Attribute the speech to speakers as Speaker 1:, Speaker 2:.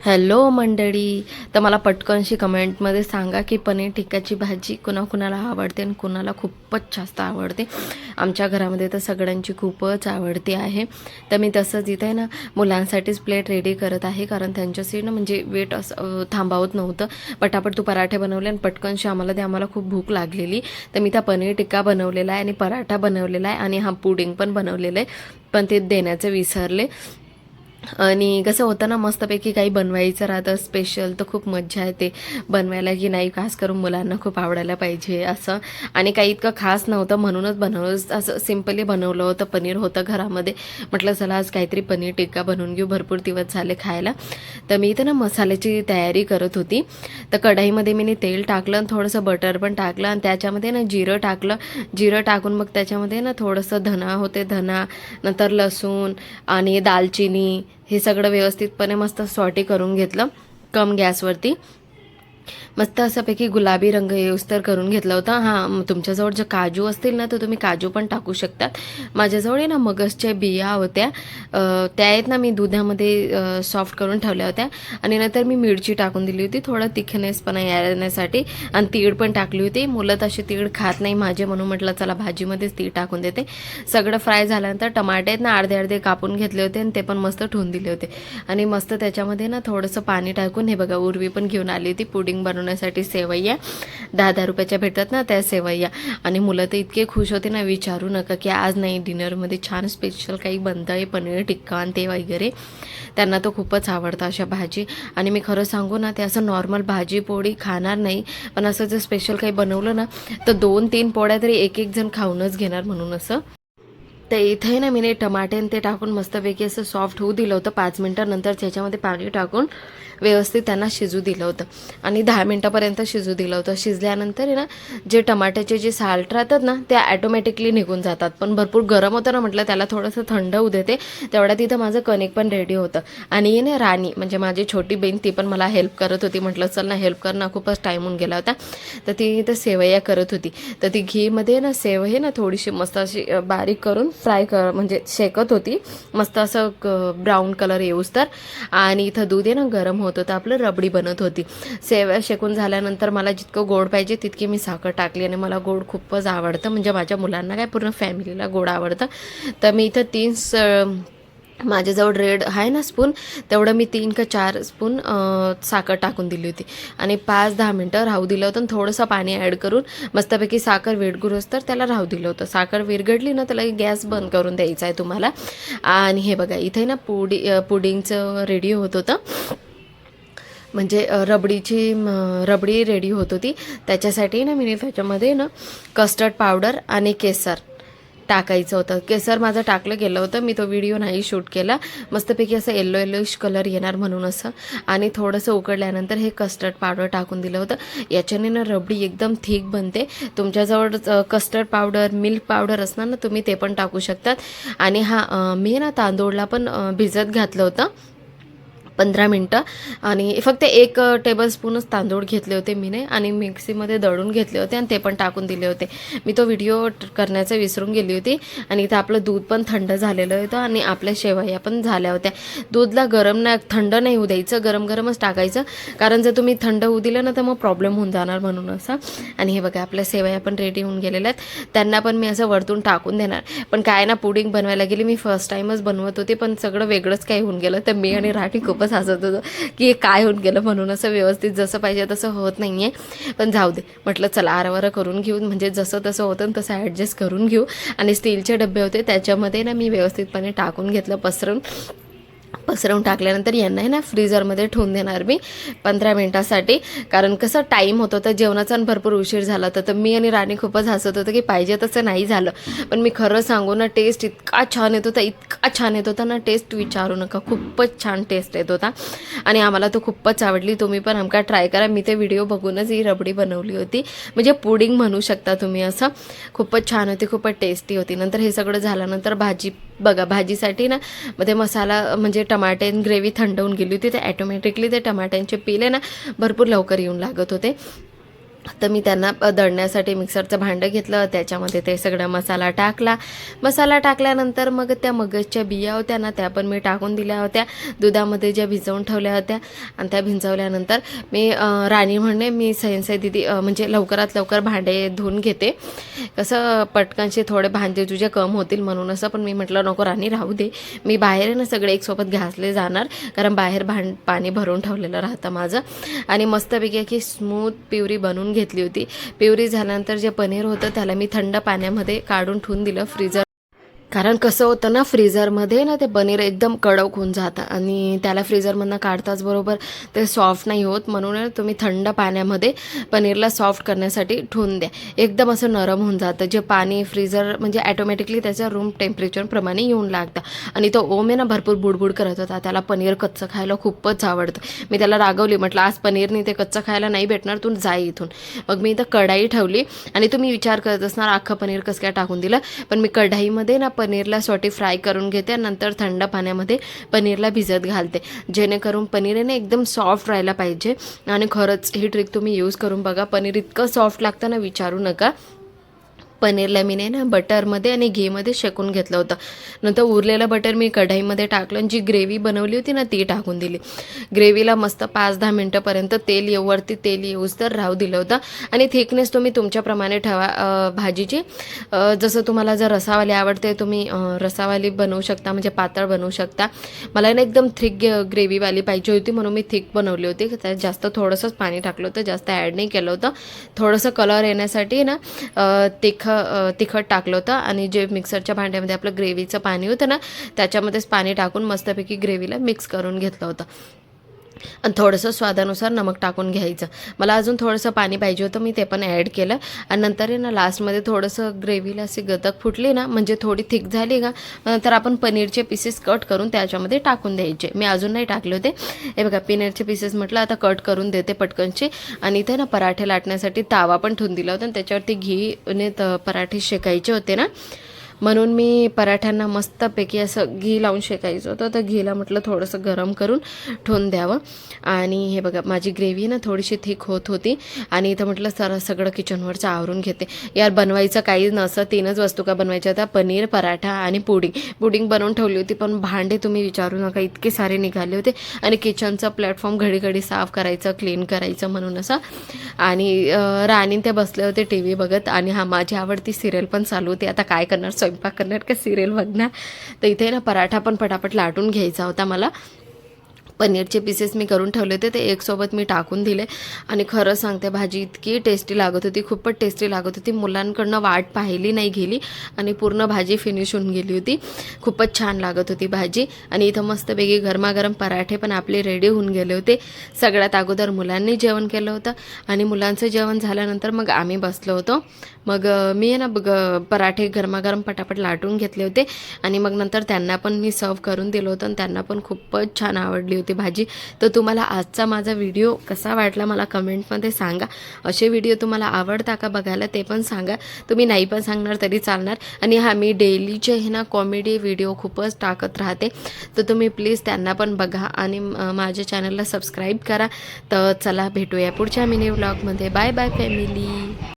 Speaker 1: Hello मंडळी तर मला पटकनशी कमेंटमध्ये सांगा की पनीर टिक्काची भाजी कुणाकुणाला आवडते आणि कुणाला खूपच जास्त आवडते. आमच्या घरामध्ये तर सगळ्यांची खूपच आवडती आहे. तर मी तसंच इथे ना मुलांसाठीच प्लेट रेडी करत आहे कारण त्यांच्याशी ना म्हणजे वेट असं थांबावत नव्हतं. पटापट तू पराठे बनवले आणि पटकनशी आम्हाला ते आम्हाला खूप भूक लागलेली. तर मी त्या पनीर टिक्का बनवलेला आहे आणि पराठा बनवलेला आहे आणि हा पुडिंग पण बनवलेलं आहे. पण ते देण्याचं विसरले. आणि कसं होतं ना मस्तपैकी काही बनवायचं राहतं स्पेशल तर खूप मज्जा येते बनवायला की नाही खास करून मुलांना खूप आवडायला पाहिजे असं. आणि काही इतकं खास नव्हतं म्हणूनच बनवलं असं सिम्पली बनवलं होतं. पनीर होतं घरामध्ये. म्हटलं चला आज काहीतरी पनीर टिक्का बनवून घेऊ भरपूर दिवस झाले खायला. तर मी इथं ना मसाल्याची तयारी करत होती. तर कढाईमध्ये मी तेल टाकलं आणि थोडंसं बटर पण टाकलं आणि त्याच्यामध्ये ना जिरं टाकलं. जिरं टाकून मग त्याच्यामध्ये ना थोडंसं धना होते धना नंतर लसूण आणि दालचिनी हे सगळं व्यवस्थितपणे मस्त सॉटी करून घेतलं. कम गॅसवरती. मस्त असापैकी गुलाबी रंग येऊस्तर करून घेतला होता. हां तुमच्याजवळ जे काजू असतील ना तर तुम्ही काजू पण टाकू शकतात. माझ्याजवळ आहे ना मगजच्या बिया होत्या. त्या आहेत ना मी दुधामध्ये सॉफ्ट करून ठेवल्या होत्या. आणि नंतर मी मिरची टाकून दिली होती थोडं तिखनेसपणा येण्यासाठी आणि तीळ पण टाकली होती. मुलं तशी तीळ खात नाही माझे म्हणून म्हटलं चला भाजीमध्येच तीळ टाकून देते. सगळं फ्राय झाल्यानंतर टमाटे आहेत ना अर्धे अर्धे कापून घेतले होते आणि ते पण मस्त ठेवून दिले होते. आणि मस्त त्याच्यामध्ये ना थोडंसं पाणी टाकून हे बघा उर्वी पण घेऊन आली होती पुडिंग बनवण्यासाठी सेवैया दहा दहा रुपयाच्या भेटतात ना त्या सेवैया आणि मुलं तर इतके खुश होते ना विचारू नका की आज नाही डिनरमध्ये छान स्पेशल काही बनतं आहे पनीर टिक्का आणि ते वगैरे. त्यांना तो खूपच आवडतं अशा भाजी. आणि मी खरं सांगू ना ते असं नॉर्मल भाजी पोळी खाणार नाही. पण असं जर स्पेशल काही बनवलं ना तर दोन तीन पोळ्या तरी एक एक जण खाऊनच घेणार म्हणून असं. तर इथे ना मी टमाटे ते टाकून मस्तपैकी असं सॉफ्ट होऊ दिलं होतं. पाच मिनटानंतर त्याच्यामध्ये पाणी टाकून व्यवस्थित त्यांना शिजू दिलं होतं. आणि दहा मिनटापर्यंत शिजू दिलं होतं. शिजल्यानंतर आहे ना जे टमाट्याचे जे साल्ट राहतात ना ते ॲटोमॅटिकली निघून जातात. पण भरपूर गरम होतं ना म्हटलं त्याला थोडंसं थंड होऊ देते. तेवढ्यात तिथं माझं कणिक पण रेडी होतं. आणि ना राणी म्हणजे माझी छोटी बहीण ती पण मला हेल्प करत होती. म्हटलं चल ना हेल्प कर ना. खूपच टाईम होऊन गेला होता. तर ती इथं सेवया करत होती. तर ती घीमध्ये ना सेव हे ना थोडीशी मस्त अशी बारीक करून फ्राय कर म्हणजे शेकत होती. मस्त असं ब्राऊन कलर येऊस तर. आणि इथं दूध आहे ना गरम होत होतं आपलं रबडी बनत होती. सेव्या शेकून झाल्यानंतर मला जितकं गोड पाहिजे तितकी मी साखर टाकली. आणि मला गोड खूपच आवडतं. म्हणजे माझ्या मुलांना काय पूर्ण फॅमिलीला गोड आवडतं. तर मी इथं तीन स माझ्याजवळ रेड आहे ना स्पून तेवढं मी तीन का चार स्पून साखर टाकून दिली होती. आणि पाच दहा मिनटं राहू दिलं होतं आणि थोडंसं पाणी ॲड करून मस्तपैकी साखर विरघुरोस तर त्याला राहू दिलं होतं. साखर विरघडली ना त्याला गॅस बंद करून द्यायचा आहे तुम्हाला. आणि हे बघा इथे ना पुडी पुडिंगचं रेडी होत होतं. म्हणजे रबडीची रबडी रेडी होत होती. त्याच्यासाठी ना मी त्याच्यामध्ये ना कस्टर्ड पावडर आणि केसर टाकायचं होतं. केसर माझं टाकलं गेलं होतं. मी तो व्हिडिओ नाही शूट केला. मस्तपैकी असं येल्लो येल्लोइश कलर येणार म्हणून असं. आणि थोडंसं उकडल्यानंतर हे कस्टर्ड पावडर टाकून दिलं होतं. याच्याने ना रबडी एकदम थिक बनते. तुमच्याजवळ कस्टर्ड पावडर मिल्क पावडर असणार ना तुम्ही ते पण टाकू शकतात. आणि हा मी ना तांदूळला पण भिजत घातलं होतं. पंधरा मिनटं. आणि फक्त एक टेबलस्पूनच तांदूळ घेतले होते मीने आणि मिक्सीमध्ये दळून घेतले होते आणि ते पण टाकून दिले होते. मी तो व्हिडिओ करण्याचं विसरून गेली होती आणि इथं आपलं दूध पण थंड झालेलं होतं आणि आपल्या शेवया पण झाल्या होत्या. दूधला गरम नाही थंड नाही होऊ द्यायचं गरम गरमच टाकायचं. कारण जर तुम्ही थंड होऊ दिलं ना तर मग प्रॉब्लेम होऊन जाणार म्हणून असं आणि हे बघा आपल्या सेवया पण रेडी होऊन गेलेल्या आहेत. त्यांना पण मी असं वरतून टाकून देणार. पण काय ना पुडिंग बनवायला गेली मी फर्स्ट टाईमच बनवत होते पण सगळं वेगळंच काही होऊन गेलं. तर मी आणि राठी खूपच हसत होतो की काय होऊन गेलं म्हणून असं व्यवस्थित जसं पाहिजे तसं होत नाही आहे पण जाऊ दे. म्हटलं चला आरवारं करून घेऊ. म्हणजे जसं तसं होतं तसं ॲडजस्ट करून घेऊ. आणि स्टीलचे डबे होते त्याच्यामध्ये ना मी व्यवस्थितपणे टाकून घेतलं पसरून. पसरवून टाकल्यानंतर यांना आहे ना फ्रीजरमध्ये ठेवून देणार मी पंधरा मिनटासाठी. कारण कसं टाईम होतं तर जेवणाचा भरपूर उशीर झाला होता. तर मी आणि राणी खूपच हसत होतं की पाहिजे तसं नाही झालं. पण मी खरं सांगू ना टेस्ट इतका छान येत होता इतका छान येत होता ना टेस्ट विचारू नका. खूपच छान टेस्ट येत होता. आणि आम्हाला तो खूपच आवडली. तुम्ही पण आमका ट्राय करा. मी ते व्हिडिओ बघूनच ही रबडी बनवली होती. म्हणजे पुडिंग म्हणू शकता तुम्ही असं. खूपच छान होती खूपच टेस्टी होती. नंतर हे सगळं झाल्यानंतर भाजी बघा भाजीसाठी ना मग ते मसाला म्हणजे टमाटे ग्रेव्ही थंड होऊन गेली होती ते ॲटोमॅटिकली ते टमाट्यांचे पिले ना भरपूर लवकर येऊन लागत होते. तर मी त्यांना दळण्यासाठी मिक्सरचं भांडं घेतलं. त्याच्यामध्ये ते सगळं मसाला टाकला. मसाला टाकल्यानंतर मग त्या मगजच्या बिया होत्या ना त्या पण मी टाकून दिल्या होत्या. दुधामध्ये ज्या भिजवून ठेवल्या होत्या आणि त्या भिजवल्यानंतर मी राणी म्हणणे मी सैनसाई दिदी म्हणजे लवकरात लवकर भांडे धुवून घेते. कसं पटकनशी थोडे भांडे तुझे कम होतील म्हणून असं पण मी म्हटलं नको राणी राहू दे. मी बाहेर ना सगळे एकसोबत घासले जाणार. कारण बाहेर भांड पाणी भरून ठेवलेलं राहतं माझं. आणि मस्तपैकी की स्मूथ प्युरी बनवून घेतली होती. प्युरी झाल्यानंतर जे पनीर होतं त्याला मी थंड पाण्यामध्ये काढून ठेवून दिलं फ्रीजर कारण कसं होतं ना फ्रीझरमध्ये ना ते पनीर एकदम कडक होऊन जातं आणि त्याला फ्रीझरमधनं काढताच बरोबर ते सॉफ्ट नाही होत. म्हणून तुम्ही थंड पाण्यामध्ये पनीरला सॉफ्ट करण्यासाठी ठेवून द्या. एकदम असं नरम होऊन जातं. जे पाणी फ्रीझर म्हणजे ॲटोमॅटिकली त्याच्या रूम टेम्परेचरप्रमाणे येऊन लागतं. आणि तो ओम आहे ना भरपूर बुडबुड करत होता. त्याला पनीर कच्चं खायला खूपच आवडतं. मी त्याला रागवली म्हटलं आज पनीर नाही ते कच्चं खायला नाही भेटणार तू जाई इथून. मग मी इथं कढाई ठेवली. आणि तुम्ही विचार करत असणार अख्खं पनीर कसं काय टाकून दिलं? पण मी कढाईमध्ये ना पनीरला सॉटी फ्राय करून घेते नंतर थंड पाण्यामध्ये पनीरला भिजत घालते. जेणेकरून पनीर आहे ना एकदम सॉफ्ट राहायला पाहिजे. आणि खरंच ही ट्रिक तुम्ही यूज करून बघा. पनीर इतकं सॉफ्ट लागतं ना विचारू नका. पनीरला मी नाही ना बटरमध्ये आणि घीमध्ये शेकून घेतलं होतं. नंतर उरलेलं बटर मी कढाईमध्ये टाकलं आणि जी ग्रेव्ही बनवली होती ना ती टाकून दिली. ग्रेव्हीला मस्त पाच दहा मिनटंपर्यंत तेल येऊ वरती तेल येऊच तर राहू दिलं होतं. आणि थिकनेस तुम्ही तुमच्याप्रमाणे ठेवा भाजीची. जसं तुम्हाला जर रसावाली आवडते तुम्ही रसावाली बनवू शकता म्हणजे पातळ बनवू शकता. मला ना एकदम थिक ग्रेव्हीवाली पाहिजे होती म्हणून मी थिक बनवली होती. त्यात जास्त थोडंसंच पाणी टाकलं होतं जास्त ॲड नाही केलं होतं. थोडंसं कलर येण्यासाठी ना तिखं तिखट टाकलं होतं आणि जे मिक्सरच्या भांड्यामध्ये आपलं ग्रेव्हीचं पाणी होतं ना त्याच्यामध्येच पाणी टाकून मस्तपैकी ग्रेव्हीला मिक्स करून घेतलं होतं. आणि थोडंसं स्वादानुसार नमक टाकून घ्यायचं. मला अजून थोडंसं पाणी पाहिजे होतं मी ते पण ॲड केलं. आणि नंतर आहे ना लास्टमध्ये थोडंसं ग्रेव्हीला अशी गतक फुटली ना म्हणजे थोडी थिक झाली का तर नंतर आपण पनीरचे पीसेस कट करून त्याच्यामध्ये टाकून द्यायचे. मी अजून नाही टाकले होते. हे बघा पनीरचे पीसेस म्हटलं आता कट करून देते पटकनचे आणि इथे ना पराठे लाटण्यासाठी तावा पण ठेवून दिला होता. आणि त्याच्यावरती घीने त पराठे शेकायचे होते ना. म्हणून मी पराठ्यांना मस्तपैकी असं घी लावून शेकायचं होतं. तर घीला म्हटलं थोडंसं गरम करून ठेवून द्यावं. आणि हे बघा माझी ग्रेव्ही ना थोडीशी थिक होत होती. आणि इथं म्हटलं सर सगळं किचनवरचं आवरून घेते. यार बनवायचं काही नसं तीनच वस्तू का बनवायच्या होत्या? पनीर पराठा आणि पुडिंग. पुडिंग बनवून ठेवली होती पण भांडे तुम्ही विचारू नका इतके सारे निघाले होते. आणि किचनचं प्लॅटफॉर्म घडी घडी साफ करायचं क्लीन करायचं म्हणून असं. आणि अं, राणी ते बसले होते टी व्ही बघत. आणि हा माझी आवडती सिरियल पण चालू होती. आता काय करणार? स्वयंपाक करणार का सिरियल बघणार? तर इथे ना पराठा पण पटापट लाटून घ्यायचा होता मला. पनीरचे पीसेस मी करून ठेवले होते ते एकसोबत मी टाकून दिले. आणि खरं सांगते भाजी इतकी टेस्टी लागत होती खूपच टेस्टी लागत होती. मुलांकडनं वाट पाहिली नाही गेली आणि पूर्ण भाजी फिनिश होऊन गेली होती. खूपच छान लागत होती भाजी. आणि इथं मस्तपैकी गरमागरम पराठे पण आपले रेडी होऊन गेले होते. सगळ्यात अगोदर मुलांनी जेवण केलं होतं. आणि मुलांचं जेवण झाल्यानंतर मग आम्ही बसलो होतो. मग मी आहे ना बघ पराठे गरमागरम पटापट लाटून घेतले होते आणि मग नंतर त्यांना पण मी सर्व करून दिलं होतं आणि त्यांना पण खूपच छान आवडली होती भाजी. तर तुम्हाला आजचा माझा व्हिडिओ कसा वाटला मला कमेंटमध्ये सांगा. असे व्हिडिओ तुम्हाला आवडता का बघायला ते पण सांगा. तुम्ही नाही पण सांगणार तरी चालणार. आणि हा मी डेलीचे हे ना कॉमेडी व्हिडिओ खूपच टाकत राहते. तर तुम्ही प्लीज त्यांना पण बघा आणि माझ्या चॅनलला सबस्क्राईब करा. तर चला भेटूया पुढच्या मिनी व्लॉगमध्ये बाय बाय फॅमिली